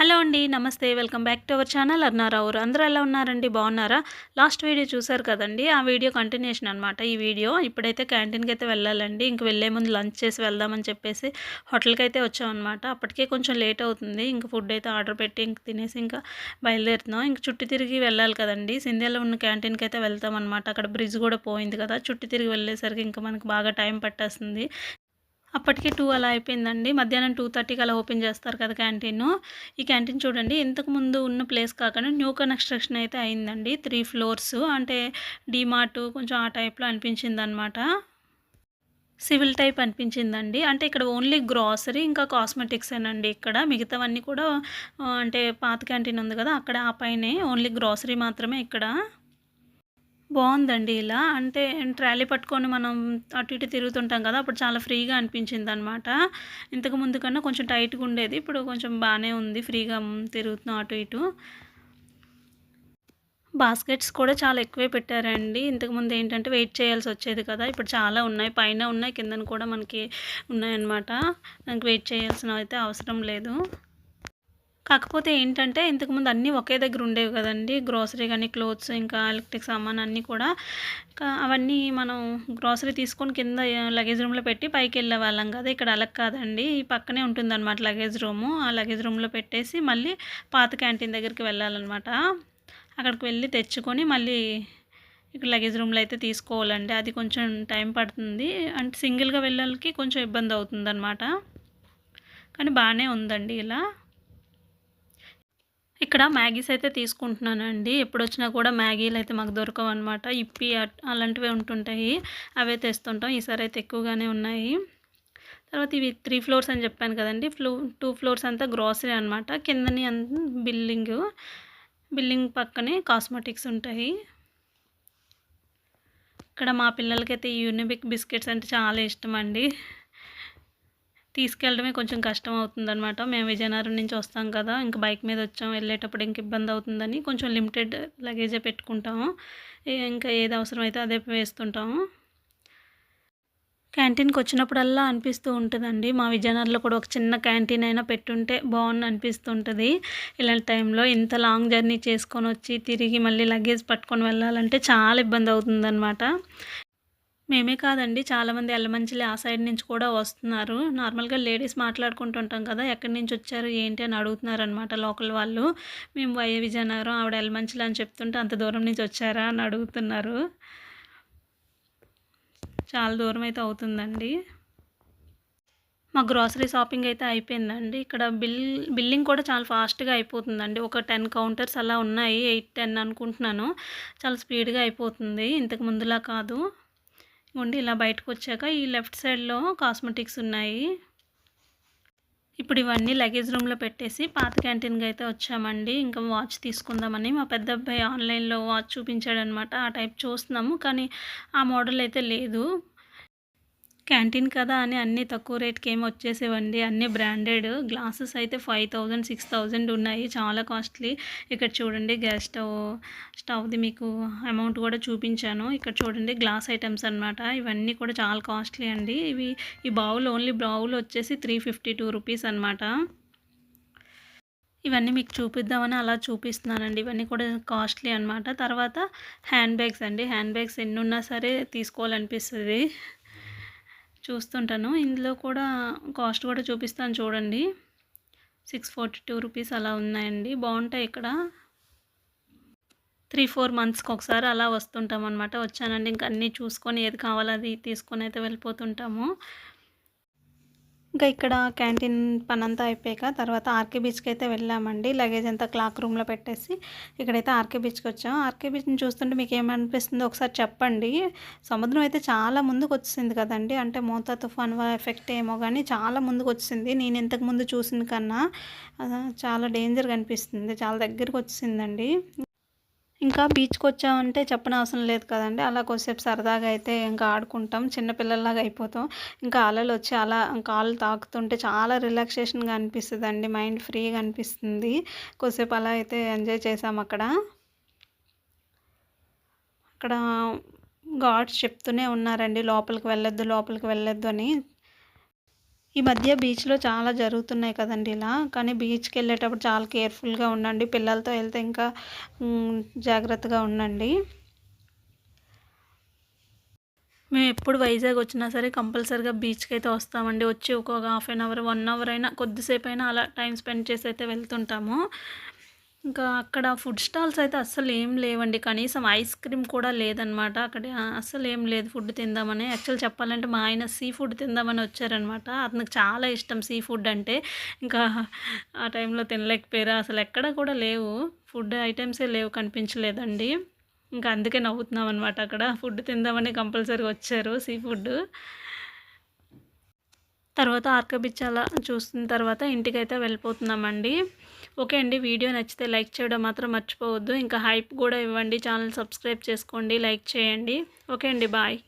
Hello అండి నమస్తే. Welcome back to our channel అన్నారావురు అందరూ ఎలా ఉన్నారండి? బాగున్నారా? లాస్ట్ వీడియో చూసారు కదండి ఆ వీడియో కంటిన్యూషన్ అనమాట ఈ వీడియో ఇప్పుడైతే క్యాంటీన్కి అయితే వెళ్ళాలండి. ఇంక వెళ్ళే ముందు లంచ్ చేసి వెళ్దామని చెప్పేసి హోటల్కి అయితే వచ్చామన్నమాట అప్పటికే కొంచెం లేట్ అవుతుంది. ఇంక ఫుడ్ అయితే ఆర్డర్ పెట్టి ఇంక తినేసి ఇంకా బయలుదేరుతున్నాం. ఇంక చుట్టూ తిరిగి వెళ్ళాలి కదండి. సింధ్యాలో ఉన్న క్యాంటీన్కి అయితే వెళ్తాం అనమాట అక్కడ బ్రిడ్జ్ కూడా పోయింది కదా. చుట్టూ తిరిగి వెళ్ళేసరికి ఇంకా మనకు బాగా టైం పట్టేస్తుంది. అప్పటికి టూ అలా అయిపోయిందండి. మధ్యాహ్నం టూ థర్టీకి అలా ఓపెన్ చేస్తారు కదా క్యాంటీన్. ఈ క్యాంటీన్ చూడండి ఇంతకుముందు ఉన్న ప్లేస్ కాకుండా న్యూ కన్స్ట్రక్షన్ అయితే అయిందండి. త్రీ ఫ్లోర్స్ అంటే డీమార్ట్ కొంచెం ఆ టైప్లో అనిపించింది అనమాట సివిల్ టైప్ అనిపించిందండి. అంటే ఇక్కడ ఓన్లీ గ్రాసరీ ఇంకా కాస్మెటిక్స్ అండి ఇక్కడ. మిగతావన్నీ కూడా అంటే పాత క్యాంటీన్ ఉంది కదా అక్కడ ఆ పైనే ఓన్లీ గ్రాసరీ మాత్రమే ఇక్కడ. బాగుందండి ఇలా. అంటే ట్రాలీ పట్టుకొని మనం అటు ఇటు తిరుగుతుంటాం కదా అప్పుడు చాలా ఫ్రీగా అనిపించింది అనమాట ఇంతకు ముందు కన్నా కొంచెం టైట్గా ఉండేది ఇప్పుడు కొంచెం బాగానే ఉంది ఫ్రీగా తిరుగుతున్నాం అటు ఇటు. బాస్కెట్స్ కూడా చాలా ఎక్కువే పెట్టారండి. ఇంతకుముందు ఏంటంటే వెయిట్ చేయాల్సి వచ్చేది కదా ఇప్పుడు చాలా ఉన్నాయి పైన ఉన్నాయి కిందన కూడా మనకి ఉన్నాయన్నమాట. దానికి వెయిట్ చేయాల్సిన అయితే అవసరం లేదు. కాకపోతే ఏంటంటే ఇంతకుముందు అన్నీ ఒకే దగ్గర ఉండేవి కదండి. గ్రోసరీ కానీ క్లోత్స్ ఇంకా ఎలక్ట్రిక్ సామాన్ అన్నీ కూడా. అవన్నీ మనం గ్రోసరీ తీసుకొని కింద లగేజ్ రూమ్లో పెట్టి పైకి వెళ్ళే వాళ్ళం కదా. ఇక్కడ అలా కాదండి. ఈ పక్కనే ఉంటుంది అనమాట లగేజ్ రూము ఆ లగేజ్ రూమ్లో పెట్టేసి మళ్ళీ పాత క్యాంటీన్ దగ్గరికి వెళ్ళాలన్నమాట. అక్కడికి వెళ్ళి తెచ్చుకొని మళ్ళీ ఇక్కడ లగేజ్ రూమ్లో అయితే తీసుకోవాలండి. అది కొంచెం టైం పడుతుంది. అంటే సింగిల్గా వెళ్ళాలకి కొంచెం ఇబ్బంది అవుతుంది అనమాట కానీ బాగానే ఉందండి ఇలా. ఇక్కడ మ్యాగీస్ అయితే తీసుకుంటున్నానండి. ఎప్పుడు వచ్చినా కూడా మ్యాగీలు అయితే మాకు దొరకవు అనమాట ఇప్పి అలాంటివి ఉంటుంటాయి. అవే తెస్తుంటాం. ఈసారి అయితే ఎక్కువగానే ఉన్నాయి. తర్వాత ఇవి త్రీ ఫ్లోర్స్ అని చెప్పాను కదండి. ఫ్లో టూ ఫ్లోర్స్ అంతా గ్రాసరీ అనమాట కిందని బిల్డింగ్. బిల్డింగ్ పక్కనే కాస్మెటిక్స్ ఉంటాయి. ఇక్కడ మా పిల్లలకైతే యూనిబిక్ బిస్కెట్స్ అంటే చాలా ఇష్టం అండి తీసుకెళ్ళడమే కొంచెం కష్టం అవుతుందన్నమాట మేము విజయనగరం నుంచి వస్తాం కదా ఇంకా బైక్ మీద వచ్చాం వెళ్ళేటప్పుడు ఇంక ఇబ్బంది అవుతుందని కొంచెం లిమిటెడ్ లగేజే పెట్టుకుంటాము. ఇంకా ఏది అవసరమైతే అదే వేస్తుంటాము. క్యాంటీన్కి వచ్చినప్పుడల్లా అనిపిస్తూ ఉంటుందండి. మా విజయనగరంలో కూడా ఒక చిన్న క్యాంటీన్ అయినా పెట్టుంటే బాగుంది అనిపిస్తుంటుంది. ఇలాంటి టైంలో ఇంత లాంగ్ జర్నీ చేసుకొని వచ్చి తిరిగి మళ్ళీ లగేజ్ పట్టుకొని వెళ్ళాలంటే చాలా ఇబ్బంది అవుతుందన్నమాట. మేమే కాదండి. చాలామంది ఎల్లమంచిలి ఆ సైడ్ నుంచి కూడా వస్తున్నారు. నార్మల్గా లేడీస్ మాట్లాడుకుంటుంటాం కదా ఎక్కడి నుంచి వచ్చారు ఏంటి అని అడుగుతున్నారు అనమాట లోకల్ వాళ్ళు. మేము వయ విజయనగరం ఆవిడ ఎల్లమంచిలి అని చెప్తుంటే అంత దూరం నుంచి వచ్చారా అని అడుగుతున్నారు. చాలా దూరం అయితే అవుతుందండి. మా గ్రాసరీ షాపింగ్ అయితే అయిపోయిందండి. ఇక్కడ బిల్ బిల్లింగ్ కూడా చాలా ఫాస్ట్గా అయిపోతుందండి. ఒక టెన్ కౌంటర్స్ అలా ఉన్నాయి ఎయిట్ టెన్ అనుకుంటున్నాను. చాలా స్పీడ్గా అయిపోతుంది. ఇంతకు ముందులా కాదు. ఉండి ఇలా బయటకు వచ్చాక ఈ లెఫ్ట్ సైడ్లో కాస్మెటిక్స్ ఉన్నాయి. ఇప్పుడు ఇవన్నీ లగేజ్ రూమ్లో పెట్టేసి పాత క్యాంటీన్కి అయితే వచ్చామండి. ఇంకా వాచ్ తీసుకుందామని మా పెద్ద అబ్బాయి ఆన్లైన్లో వాచ్ చూపించాడనమాట ఆ టైప్ చూస్తున్నాము కానీ ఆ మోడల్ అయితే లేదు. క్యాంటీన్ కదా అని అన్నీ తక్కువ రేట్కి ఏమి వచ్చేసేవండి. అన్నీ బ్రాండెడ్. గ్లాసెస్ అయితే ఫైవ్ థౌజండ్ సిక్స్ థౌజండ్ ఉన్నాయి. చాలా కాస్ట్లీ. ఇక్కడ చూడండి గ్యాస్ స్టవ్ స్టవ్ది మీకు అమౌంట్ కూడా చూపించాను. ఇక్కడ చూడండి గ్లాస్ ఐటమ్స్ అనమాట ఇవన్నీ కూడా చాలా కాస్ట్లీ అండి. ఇవి ఈ బౌల్ ఓన్లీ బౌల్ వచ్చేసి త్రీ ఫిఫ్టీ టూ రూపీస్ అనమాట ఇవన్నీ మీకు చూపిద్దామని అలా చూపిస్తున్నానండి. ఇవన్నీ కూడా కాస్ట్లీ అనమాట తర్వాత హ్యాండ్ బ్యాగ్స్ అండి. హ్యాండ్ బ్యాగ్స్ ఎన్ని ఉన్నా సరే తీసుకోవాలనిపిస్తుంది. చూస్తుంటాను. ఇందులో కూడా కాస్ట్ కూడా చూపిస్తాను చూడండి. సిక్స్ ఫార్టీ టూ రూపీస్ అలా ఉన్నాయండి. బాగుంటాయి ఇక్కడ. త్రీ ఫోర్ మంత్స్కి ఒకసారి అలా వస్తుంటాం అనమాట వచ్చానండి. ఇంకా అన్నీ చూసుకొని ఏది కావాలో అది తీసుకొని అయితే వెళ్ళిపోతుంటాము. ఇంకా ఇక్కడ క్యాంటీన్ పని అంతా అయిపోయాక తర్వాత ఆర్కే బీచ్కి అయితే వెళ్ళామండి. లగేజ్ అంతా క్లాక్ రూమ్లో పెట్టేసి ఇక్కడైతే ఆర్కే బీచ్కి వచ్చాం. ఆర్కే బీచ్ని చూస్తుంటే మీకు ఏమనిపిస్తుందో ఒకసారి చెప్పండి. సముద్రం అయితే చాలా ముందుకు వచ్చింది కదండి. అంటే మోతా తుఫాన్ ఎఫెక్ట్ ఏమో కానీ చాలా ముందుకు వచ్చింది నేను ఇంతకు ముందు చూసిన కన్నా చాలా డేంజర్ కనిపిస్తుంది చాలా దగ్గరికి వచ్చిందండి ఇంకా బీచ్కి వచ్చామంటే చెప్పనవసరం లేదు కదండి. అలా కొద్దిసేపు సరదాగా అయితే ఇంకా ఆడుకుంటాం. చిన్నపిల్లల్లాగా అయిపోతాం. ఇంకా అలలు వచ్చి అలా కాళ్ళు తాకుతుంటే చాలా రిలాక్సేషన్గా అనిపిస్తుంది అండి మైండ్ ఫ్రీగా అనిపిస్తుంది. కొద్దిసేపు అలా అయితే ఎంజాయ్ చేసాం అక్కడ. అక్కడ గాడ్స్ చెప్తూనే ఉన్నారండి. లోపలికి వెళ్ళొద్దు లోపలికి వెళ్ళొద్దు అని. ఈ మధ్య బీచ్లో చాలా జరుగుతున్నాయి కదండి ఇలా. కానీ బీచ్కి వెళ్ళేటప్పుడు చాలా కేర్ఫుల్గా ఉండండి. పిల్లలతో వెళ్తే ఇంకా జాగ్రత్తగా ఉండండి. మేము ఎప్పుడు వైజాగ్ వచ్చినా సరే కంపల్సరీగా బీచ్కి అయితే వస్తామండి. వచ్చి ఒక half an hour one hour అయినా కొద్దిసేపు అయినా అలా టైం స్పెండ్ చేసి అయితే వెళ్తుంటాము. ఇంకా అక్కడ ఫుడ్ స్టాల్స్ అయితే అస్సలు ఏం లేవండి. కనీసం ఐస్ క్రీమ్ కూడా లేదనమాట అక్కడ అస్సలు ఏం లేదు ఫుడ్ తిందామని. యాక్చువల్ చెప్పాలంటే మా ఆయన సీ ఫుడ్ తిందామని వచ్చారనమాట అతనికి చాలా ఇష్టం సీ ఫుడ్ అంటే. ఇంకా ఆ టైంలో తినలేకపోయారు. అసలు ఎక్కడ కూడా లేవు. ఫుడ్ ఐటమ్సే లేవు కనిపించలేదండి. ఇంకా అందుకే నవ్వుతున్నాం అనమాట అక్కడ. ఫుడ్ తిందామని కంపల్సరీగా వచ్చారు సీ ఫుడ్ తర్వాత ఆర్క చూసిన అలా తర్వాత ఇంటికైతే వెళ్ళిపోతున్నామండి. ఓకే అండి వీడియో నచ్చితే లైక్ చేయడం మాత్రం మర్చిపోవద్దు. ఇంకా హైప్ కూడా ఇవ్వండి. ఛానల్ సబ్స్క్రైబ్ చేసుకోండి లైక్ చేయండి. ఓకే అండి బాయ్.